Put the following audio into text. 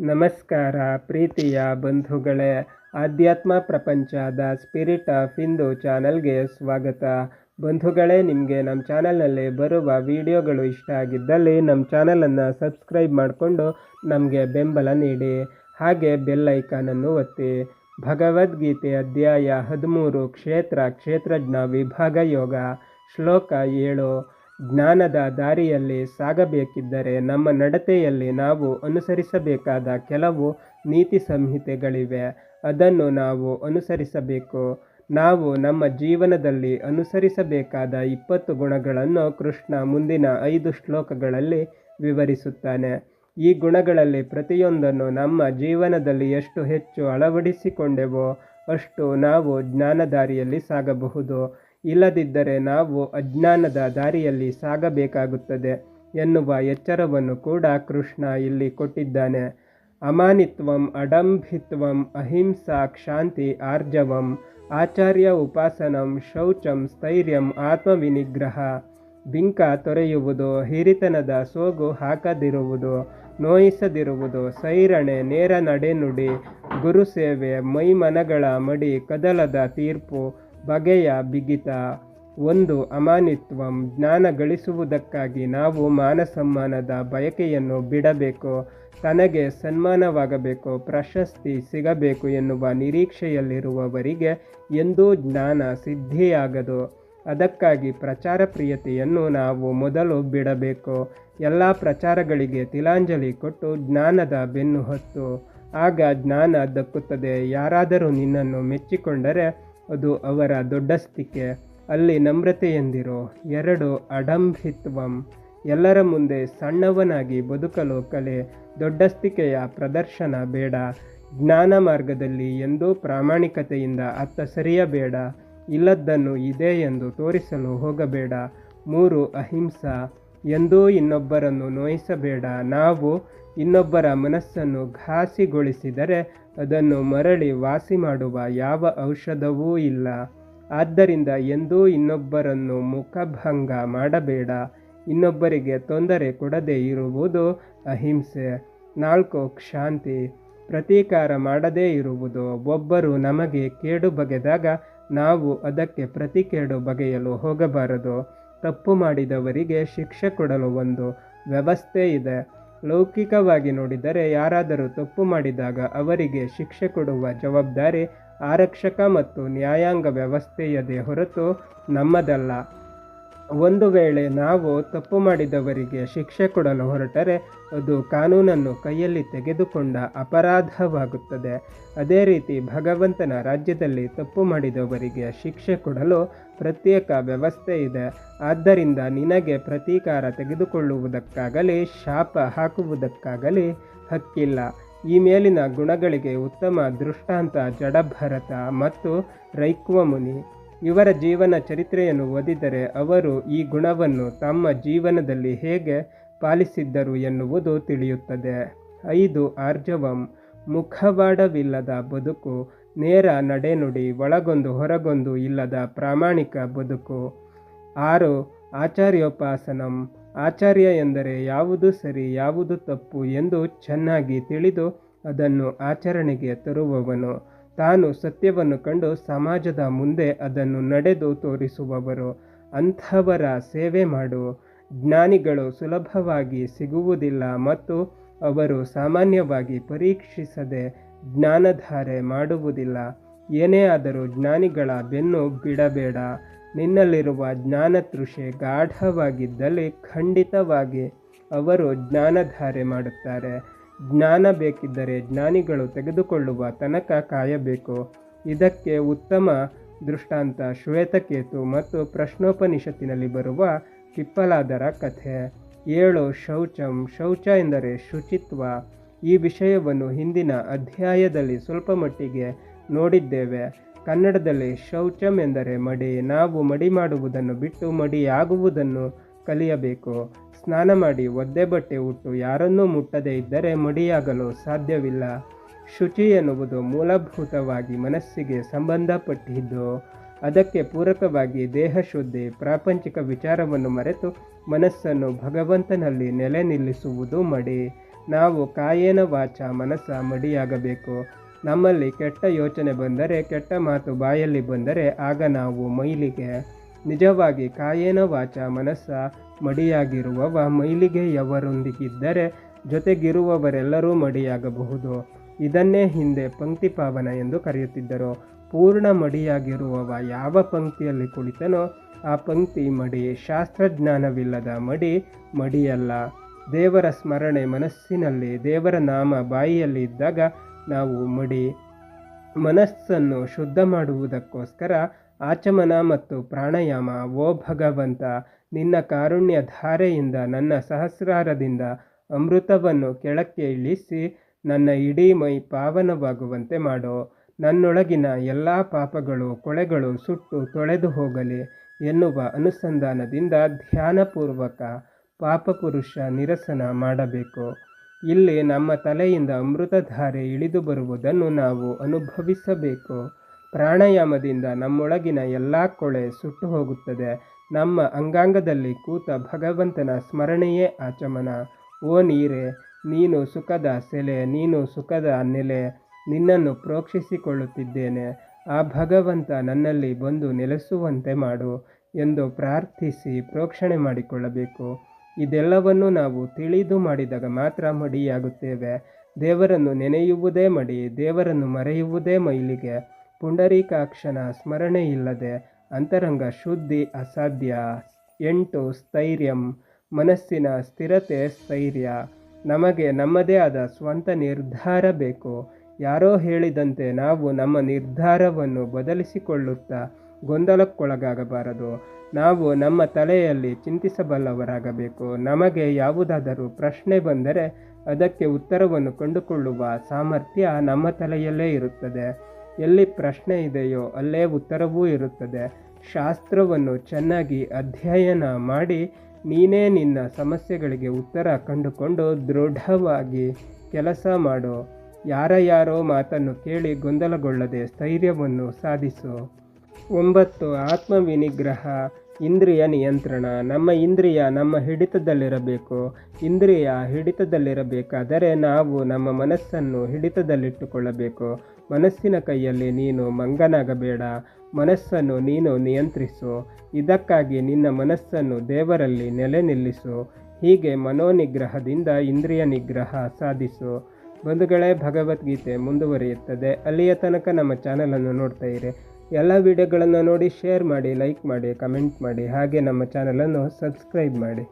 ನಮಸ್ಕಾರ, ಪ್ರೀತಿಯ ಬಂಧುಗಳೇ. ಆಧ್ಯಾತ್ಮ ಪ್ರಪಂಚದ ಸ್ಪಿರಿಟ್ ಆಫ್ ಹಿಂದೂ ಚಾನಲ್ಗೆ ಸ್ವಾಗತ. ಬಂಧುಗಳೇ, ನಿಮಗೆ ನಮ್ಮ ಚಾನಲ್ನಲ್ಲಿ ಬರುವ ವಿಡಿಯೋಗಳು ಇಷ್ಟ ಆಗಿದ್ದಲ್ಲಿ ನಮ್ಮ ಚಾನಲನ್ನು ಸಬ್ಸ್ಕ್ರೈಬ್ ಮಾಡಿಕೊಂಡು ನಮಗೆ ಬೆಂಬಲ ನೀಡಿ. ಹಾಗೆ ಬೆಲ್ ಐಕಾನನ್ನು ಒತ್ತಿ. ಭಗವದ್ಗೀತೆ ಅಧ್ಯಾಯ ಹದಿಮೂರು, ಕ್ಷೇತ್ರ, ಕ್ಷೇತ್ರಜ್ಞ, ವಿಭಾಗ ಯೋಗ, ಶ್ಲೋಕ ಏಳು. ಜ್ಞಾನದ ದಾರಿಯಲ್ಲಿ ಸಾಗಬೇಕಿದ್ದರೆ ನಮ್ಮ ನಡತೆಯಲ್ಲಿ ನಾವು ಅನುಸರಿಸಬೇಕಾದ ಕೆಲವು ನೀತಿ ಸಂಹಿತೆಗಳಿವೆ. ಅದನ್ನು ನಾವು ಅನುಸರಿಸಬೇಕು. ನಾವು ನಮ್ಮ ಜೀವನದಲ್ಲಿ ಅನುಸರಿಸಬೇಕಾದ ಇಪ್ಪತ್ತು ಗುಣಗಳನ್ನು ಕೃಷ್ಣ ಮುಂದಿನ ಐದು ಶ್ಲೋಕಗಳಲ್ಲಿ ವಿವರಿಸುತ್ತಾನೆ. ಈ ಗುಣಗಳಲ್ಲಿ ಪ್ರತಿಯೊಂದನ್ನು ನಮ್ಮ ಜೀವನದಲ್ಲಿ ಎಷ್ಟು ಹೆಚ್ಚು ಅಳವಡಿಸಿಕೊಂಡೆವೋ ಅಷ್ಟು ನಾವು ಜ್ಞಾನದಾರಿಯಲ್ಲಿ ಸಾಗಬಹುದು. ಇಲ್ಲದಿದ್ದರೆ ನಾವು ಅಜ್ಞಾನದ ದಾರಿಯಲ್ಲಿ ಸಾಗಬೇಕಾಗುತ್ತದೆ ಎನ್ನುವ ಎಚ್ಚರವನ್ನು ಕೂಡ ಕೃಷ್ಣ ಇಲ್ಲಿ ಕೊಟ್ಟಿದ್ದಾನೆ. ಅಮಾನಿತ್ವಂ ಅಡಂಭಿತ್ವಂ ಅಹಿಂಸಾ ಕ್ಷಾಂತಿ ಆರ್ಜವಂ ಆಚಾರ್ಯ ಉಪಾಸನಂ ಶೌಚಂ ಸ್ಥೈರ್ಯಂ ಆತ್ಮವಿನಿಗ್ರಹ. ಬಿಂಕ ತೊರೆಯುವುದು ಹಿರಿತನದ ಸೋಗು ಹಾಕದಿರುವುದು ನೋಯಿಸದಿರುವುದು ಸೈರಣೆ ನೇರ ನಡೆನುಡಿ ಗುರುಸೇವೆ ಮೈಮನಗಳ ಮಡಿ ಕದಲದ ತೀರ್ಪು ಬಗೆಯ ಬಿಗಿತ. ಒಂದು ಅಮಾನಿತ್ವಂ ಜ್ಞಾನ ಗಳಿಸುವುದಕ್ಕಾಗಿ ನಾವು ಮಾನಸಮ್ಮಾನದ ಬಯಕೆಯನ್ನು ಬಿಡಬೇಕು. ತನಗೆ ಸನ್ಮಾನವಾಗಬೇಕು, ಪ್ರಶಸ್ತಿ ಸಿಗಬೇಕು ಎನ್ನುವ ನಿರೀಕ್ಷೆಯಲ್ಲಿರುವವರಿಗೆ ಎಂದೂ ಜ್ಞಾನ ಸಿದ್ಧಿಯಾಗದು. ಅದಕ್ಕಾಗಿ ಪ್ರಚಾರ ಪ್ರಿಯತೆಯನ್ನು ನಾವು ಮೊದಲು ಬಿಡಬೇಕು. ಎಲ್ಲ ಪ್ರಚಾರಗಳಿಗೆ ತಿಲಾಂಜಲಿ ಕೊಟ್ಟು ಜ್ಞಾನದ ಬೆನ್ನು ಹೊತ್ತು. ಆಗ ಜ್ಞಾನ ದಕ್ಕುತ್ತದೆ. ಯಾರಾದರೂ ನಿನ್ನನ್ನು ಮೆಚ್ಚಿಕೊಂಡರೆ ಅದು ಅವರ ದೊಡ್ಡಸ್ತಿಕೆ. ಅಲ್ಲಿ ನಮ್ರತೆಯೆಂದಿರೋ ಎರಡು ಅಡಂಭಿತ್ವಂ. ಎಲ್ಲರ ಮುಂದೆ ಸಣ್ಣವನಾಗಿ ಬದುಕಲು ಕಲೆ. ದೊಡ್ಡಸ್ತಿಕೆಯ ಪ್ರದರ್ಶನ ಬೇಡ. ಜ್ಞಾನ ಮಾರ್ಗದಲ್ಲಿ ಎಂದೂ ಪ್ರಾಮಾಣಿಕತೆಯಿಂದ ಅತ್ತ ಸರಿಯಬೇಡ. ಇಲ್ಲದ್ದನ್ನು ಇದೆ ಎಂದು ತೋರಿಸಲು ಹೋಗಬೇಡ. ಮೂರು ಅಹಿಂಸಾ. ಎಂದೂ ಇನ್ನೊಬ್ಬರನ್ನು ನೋಯಿಸಬೇಡ. ನಾವು ಇನ್ನೊಬ್ಬರ ಮನಸ್ಸನ್ನು ಘಾಸಿಗೊಳಿಸಿದರೆ ಅದನ್ನು ಮರಳಿ ವಾಸಿ ಮಾಡುವ ಯಾವ ಔಷಧವೂ ಇಲ್ಲ. ಆದ್ದರಿಂದ ಎಂದೂ ಇನ್ನೊಬ್ಬರನ್ನು ಮುಖಭಂಗ ಮಾಡಬೇಡ. ಇನ್ನೊಬ್ಬರಿಗೆ ತೊಂದರೆ ಕೊಡದೇ ಇರುವುದು ಅಹಿಂಸೆ. ನಾಲ್ಕು ಕ್ಷಾಂತಿ ಪ್ರತೀಕಾರ ಮಾಡದೇ ಇರುವುದು ಒಬ್ಬರು ನಮಗೆ ಕೇಡು ಬಗೆದಾಗ ನಾವು ಅದಕ್ಕೆ ಪ್ರತಿ ಕೇಡು ಬಗೆಯಲು ಹೋಗಬಾರದು. ತಪ್ಪು ಮಾಡಿದವರಿಗೆ ಶಿಕ್ಷೆ ಕೊಡಲು ಒಂದು ವ್ಯವಸ್ಥೆ ಇದೆ. ಲೌಕಿಕವಾಗಿ ನೋಡಿದರೆ ಯಾರಾದರೂ ತಪ್ಪು ಮಾಡಿದಾಗ ಅವರಿಗೆ ಶಿಕ್ಷೆ ಕೊಡುವ ಜವಾಬ್ದಾರಿ ಆರಕ್ಷಕ ಮತ್ತು ನ್ಯಾಯಾಂಗ ವ್ಯವಸ್ಥೆಯದೇ ಹೊರತು ನಮ್ಮದಲ್ಲ. ಒಂದು ವೇಳೆ ನಾವು ತಪ್ಪು ಮಾಡಿದವರಿಗೆ ಶಿಕ್ಷೆ ಕೊಡಲು ಹೊರಟರೆ, ಅದು ಕಾನೂನನ್ನು ಕೈಯಲ್ಲಿ ತೆಗೆದುಕೊಂಡ ಅಪರಾಧವಾಗುತ್ತದೆ. ಅದೇ ರೀತಿ ಭಗವಂತನ ರಾಜ್ಯದಲ್ಲಿ ತಪ್ಪು ಮಾಡಿದವರಿಗೆ ಶಿಕ್ಷೆ ಕೊಡಲು ಪ್ರತ್ಯೇಕ ವ್ಯವಸ್ಥೆ ಇದೆ. ಆದ್ದರಿಂದ ನಿನಗೆ ಪ್ರತೀಕಾರ ತೆಗೆದುಕೊಳ್ಳುವುದಕ್ಕಾಗಲಿ, ಶಾಪ ಹಾಕುವುದಕ್ಕಾಗಲಿ ಹಕ್ಕಿಲ್ಲ. ಈ ಮೇಲಿನ ಗುಣಗಳಿಗೆ ಉತ್ತಮ ದೃಷ್ಟಾಂತ ಜಡಭರತ ಮತ್ತು ರೈಕ್ವಮುನಿ. ಇವರ ಜೀವನ ಚರಿತ್ರೆಯನ್ನು ಓದಿದರೆ ಅವರು ಈ ಗುಣವನ್ನು ತಮ್ಮ ಜೀವನದಲ್ಲಿ ಹೇಗೆ ಪಾಲಿಸಿದ್ದರು ಎನ್ನುವುದು ತಿಳಿಯುತ್ತದೆ. ಐದು, ಆರ್ಜವಂ. ಮುಖವಾಡವಿಲ್ಲದ ಬದುಕು, ನೇರ ನಡೆನುಡಿ, ಒಳಗೊಂದು ಹೊರಗೊಂದು ಇಲ್ಲದ ಪ್ರಾಮಾಣಿಕ ಬದುಕು. ಆರು, ಆಚಾರ್ಯೋಪಾಸನಂ. ಆಚಾರ್ಯ ಎಂದರೆ ಯಾವುದು ಸರಿ, ಯಾವುದು ತಪ್ಪು ಎಂದು ಚೆನ್ನಾಗಿ ತಿಳಿದು ಅದನ್ನು ಆಚರಣೆಗೆ ತರುವವನು. ತಾನು ಸತ್ಯವನ್ನು ಕಂಡು ಸಮಾಜದ ಮುಂದೆ ಅದನ್ನು ನಡೆದು ತೋರಿಸುವವರು, ಅಂಥವರ ಸೇವೆ ಮಾಡು. ಜ್ಞಾನಿಗಳು ಸುಲಭವಾಗಿ ಸಿಗುವುದಿಲ್ಲ ಮತ್ತು ಅವರು ಸಾಮಾನ್ಯವಾಗಿ ಪರೀಕ್ಷಿಸದೆ ಜ್ಞಾನಧಾರೆ ಮಾಡುವುದಿಲ್ಲ. ಏನೇ ಆದರೂ ಜ್ಞಾನಿಗಳ ಬೆನ್ನು ಬಿಡಬೇಡ. ನಿನ್ನಲ್ಲಿರುವ ಜ್ಞಾನತೃಷೆ ಗಾಢವಾಗಿದ್ದಲ್ಲಿ ಖಂಡಿತವಾಗಿ ಅವರು ಜ್ಞಾನಧಾರೆ ಮಾಡುತ್ತಾರೆ. ಜ್ಞಾನ ಬೇಕಿದ್ದರೆ ಜ್ಞಾನಿಗಳು ತೆಗೆದುಕೊಳ್ಳುವ ತನಕ ಕಾಯಬೇಕು. ಇದಕ್ಕೆ ಉತ್ತಮ ದೃಷ್ಟಾಂತ ಶ್ವೇತಕೇತು ಮತ್ತು ಪ್ರಶ್ನೋಪನಿಷತ್ತಿನಲ್ಲಿ ಬರುವ ಪಿಪ್ಪಲಾದರ ಕಥೆ. ಏಳು ಶೌಚಂ, ಶೌಚ ಎಂದರೆ ಶುಚಿತ್ವ. ಈ ವಿಷಯವನ್ನು ಹಿಂದಿನ ಅಧ್ಯಾಯದಲ್ಲಿ ಸ್ವಲ್ಪ ಮಟ್ಟಿಗೆ ನೋಡಿದ್ದೇವೆ. ಕನ್ನಡದಲ್ಲಿ ಶೌಚಂ ಎಂದರೆ ಮಡಿ. ನಾವು ಮಡಿ ಮಾಡುವುದನ್ನು ಬಿಟ್ಟು ಮಡಿಯಾಗುವುದನ್ನು ಕಲಿಯಬೇಕು. ಸ್ನಾನ ಮಾಡಿ ಒದ್ದೆ ಬಟ್ಟೆ ಉಟ್ಟು ಯಾರನ್ನೂ ಮುಟ್ಟದೇ ಇದ್ದರೆ ಮಡಿಯಾಗಲು ಸಾಧ್ಯವಿಲ್ಲ. ಶುಚಿ ಎನ್ನುವುದು ಮೂಲಭೂತವಾಗಿ ಮನಸ್ಸಿಗೆ ಸಂಬಂಧಪಟ್ಟಿದ್ದು, ಅದಕ್ಕೆ ಪೂರಕವಾಗಿ ದೇಹ ಶುದ್ಧಿ ಪ್ರಾಪಂಚಿಕ ವಿಚಾರವನ್ನು ಮರೆತು ಮನಸ್ಸನ್ನು ಭಗವಂತನಲ್ಲಿ ನೆಲೆ ನಿಲ್ಲಿಸುವುದು ಮಡಿ. ನಾವು ಕಾಯೇನ ವಾಚ ಮನಸ್ಸ ಮಡಿಯಾಗಬೇಕು. ನಮ್ಮಲ್ಲಿ ಕೆಟ್ಟ ಯೋಚನೆ ಬಂದರೆ ಕೆಟ್ಟ ಮಾತು ಬಾಯಲ್ಲಿ ಬಂದರೆ ಆಗ ನಾವು ಮೈಲಿಗೆ ನಿಜವಾಗಿ ಕಾಯೇನ ವಾಚ ಮನಸ್ಸ ಮಡಿಯಾಗಿರುವವ ಮೈಲಿಗೆಯವರೊಂದಿಗಿದ್ದರೆ ಜೊತೆಗಿರುವವರೆಲ್ಲರೂ ಮಡಿಯಾಗಬಹುದು. ಇದನ್ನೇ ಹಿಂದೆ ಪಂಕ್ತಿ ಪಾವನ ಎಂದು ಕರೆಯುತ್ತಿದ್ದರು. ಪೂರ್ಣ ಮಡಿಯಾಗಿರುವವ ಯಾವ ಪಂಕ್ತಿಯಲ್ಲಿ ಕುಳಿತನೋ ಆ ಪಂಕ್ತಿ ಮಡಿ ಶಾಸ್ತ್ರಜ್ಞಾನವಿಲ್ಲದ ಮಡಿ ಮಡಿಯಲ್ಲ. ದೇವರ ಸ್ಮರಣೆ ಮನಸ್ಸಿನಲ್ಲಿ ದೇವರ ನಾಮ ಬಾಯಿಯಲ್ಲಿ ಇದ್ದಾಗ ನಾವು ಮಡಿ ಮನಸ್ಸನ್ನು ಶುದ್ಧ ಮಾಡುವುದಕ್ಕೋಸ್ಕರ ಆಚಮನ ಮತ್ತು ಪ್ರಾಣಾಯಾಮ, ಓ ಭಗವಂತ, ನಿನ್ನ ಕಾರುಣ್ಯ ಧಾರೆಯಿಂದ ನನ್ನ ಸಹಸ್ರಾರದಿಂದ ಅಮೃತವನ್ನು ಕೆಳಕ್ಕೆ ಇಳಿಸಿ ನನ್ನ ಇಡೀ ಮೈ ಪಾವನವಾಗುವಂತೆ ಮಾಡೋ. ನನ್ನೊಳಗಿನ ಎಲ್ಲ ಪಾಪಗಳು, ಕೊಳೆಗಳು ಸುಟ್ಟು ತೊಳೆದು ಹೋಗಲಿ ಎನ್ನುವ ಅನುಸಂಧಾನದಿಂದ ಧ್ಯಾನಪೂರ್ವಕ ಪಾಪಪುರುಷ ನಿರಸನ ಮಾಡಬೇಕು. ಇಲ್ಲಿ ನಮ್ಮ ತಲೆಯಿಂದ ಅಮೃತಧಾರೆ ಇಳಿದು ಬರುವುದನ್ನು ನಾವು ಅನುಭವಿಸಬೇಕು. ಪ್ರಾಣಾಯಾಮದಿಂದ ನಮ್ಮೊಳಗಿನ ಎಲ್ಲ ಕೊಳೆ ಸುಟ್ಟು ಹೋಗುತ್ತದೆ. ನಮ್ಮ ಅಂಗಾಂಗದಲ್ಲಿ ಕೂತ ಭಗವಂತನ ಸ್ಮರಣೆಯೇ ಆಚಮನ. ಓ ನೀರೆ, ನೀನು ಸುಖದ ಸೆಲೆ, ನೀನು ಸುಖದ ನೆಲೆ, ನಿನ್ನನ್ನು ಪ್ರೋಕ್ಷಿಸಿಕೊಳ್ಳುತ್ತಿದ್ದೇನೆ. ಆ ಭಗವಂತ ನನ್ನಲ್ಲಿ ಬಂದು ನೆಲೆಸುವಂತೆ ಮಾಡು ಎಂದು ಪ್ರಾರ್ಥಿಸಿ ಪ್ರೋಕ್ಷಣೆ ಮಾಡಿಕೊಳ್ಳಬೇಕು. ಇದೆಲ್ಲವನ್ನು ನಾವು ತಿಳಿದು ಮಾಡಿದಾಗ ಮಾತ್ರ ಮಡಿಯಾಗುತ್ತೇವೆ. ದೇವರನ್ನು ನೆನೆಯುವುದೇ ಮಡಿ, ದೇವರನ್ನು ಮರೆಯುವುದೇ ಮೈಲಿಗೆ. ಪುಂಡರೀಕಾಕ್ಷನ ಸ್ಮರಣೆ ಇಲ್ಲದೆ ಅಂತರಂಗ ಶುದ್ಧಿ ಅಸಾಧ್ಯ. ಎಂಟು, ಸ್ಥೈರ್ಯಂ. ಮನಸ್ಸಿನ ಸ್ಥಿರತೆ ಸ್ಥೈರ್ಯ. ನಮಗೆ ನಮ್ಮದೇ ಆದ ಸ್ವಂತ ನಿರ್ಧಾರ ಬೇಕು. ಯಾರೋ ಹೇಳಿದಂತೆ ನಾವು ನಮ್ಮ ನಿರ್ಧಾರವನ್ನು ಬದಲಿಸಿಕೊಳ್ಳುತ್ತಾ ಗೊಂದಲಕ್ಕೊಳಗಾಗಬಾರದು. ನಾವು ನಮ್ಮ ತಲೆಯಲ್ಲಿ ಚಿಂತಿಸಬಲ್ಲವರಾಗಬೇಕು. ನಮಗೆ ಯಾವುದಾದರೂ ಪ್ರಶ್ನೆ ಬಂದರೆ ಅದಕ್ಕೆ ಉತ್ತರವನ್ನು ಕಂಡುಕೊಳ್ಳುವ ಸಾಮರ್ಥ್ಯ ನಮ್ಮ ತಲೆಯಲ್ಲೇ ಇರುತ್ತದೆ. ಎಲ್ಲಿ ಪ್ರಶ್ನೆ ಇದೆಯೋ ಅಲ್ಲೇ ಉತ್ತರವೂ ಇರುತ್ತದೆ. ಶಾಸ್ತ್ರವನ್ನು ಚೆನ್ನಾಗಿ ಅಧ್ಯಯನ ಮಾಡಿ ನೀನೇ ನಿನ್ನ ಸಮಸ್ಯೆಗಳಿಗೆ ಉತ್ತರ ಕಂಡುಕೊಂಡು ದೃಢವಾಗಿ ಕೆಲಸ ಮಾಡು. ಯಾರ ಯಾರೋ ಮಾತನ್ನು ಕೇಳಿ ಗೊಂದಲಗೊಳ್ಳದೆ ಸ್ಥೈರ್ಯವನ್ನು ಸಾಧಿಸು. ಒಂಬತ್ತು, ಆತ್ಮವಿನಿಗ್ರಹ, ಇಂದ್ರಿಯ ನಿಯಂತ್ರಣ. ನಮ್ಮ ಇಂದ್ರಿಯ ನಮ್ಮ ಹಿಡಿತದಲ್ಲಿರಬೇಕು. ಇಂದ್ರಿಯ ಹಿಡಿತದಲ್ಲಿರಬೇಕಾದರೆ ನಾವು ನಮ್ಮ ಮನಸ್ಸನ್ನು ಹಿಡಿತದಲ್ಲಿಟ್ಟುಕೊಳ್ಳಬೇಕು. ಮನಸ್ಸಿನ ಕೈಯಲ್ಲಿ ನೀನು ಮಂಗನಾಗಬೇಡ, ಮನಸ್ಸನ್ನು ನೀನು ನಿಯಂತ್ರಿಸು, ಇದಕ್ಕಾಗಿ ನಿನ್ನ ಮನಸ್ಸನ್ನು ದೇವರಲ್ಲಿ ನೆಲೆ ನಿಲ್ಲಿಸು, ಹೀಗೆ ಮನೋನಿಗ್ರಹದಿಂದ ಇಂದ್ರಿಯ ನಿಗ್ರಹ ಸಾಧಿಸು. ಬಂಧುಗಳೇ, ಭಗವದ್ಗೀತೆ ಮುಂದುವರಿಯುತ್ತದೆ. ಅಲ್ಲಿಯ ತನಕ ನಮ್ಮ ಚಾನಲನ್ನು ನೋಡ್ತಾ ಇರಿ. ಎಲ್ಲ ವಿಡಿಯೋಗಳನ್ನು ನೋಡಿ, ಶೇರ್ ಮಾಡಿ, ಲೈಕ್ ಮಾಡಿ, ಕಮೆಂಟ್ ಮಾಡಿ, ಹಾಗೆ ನಮ್ಮ ಚಾನಲನ್ನು ಸಬ್ಸ್ಕ್ರೈಬ್ ಮಾಡಿ.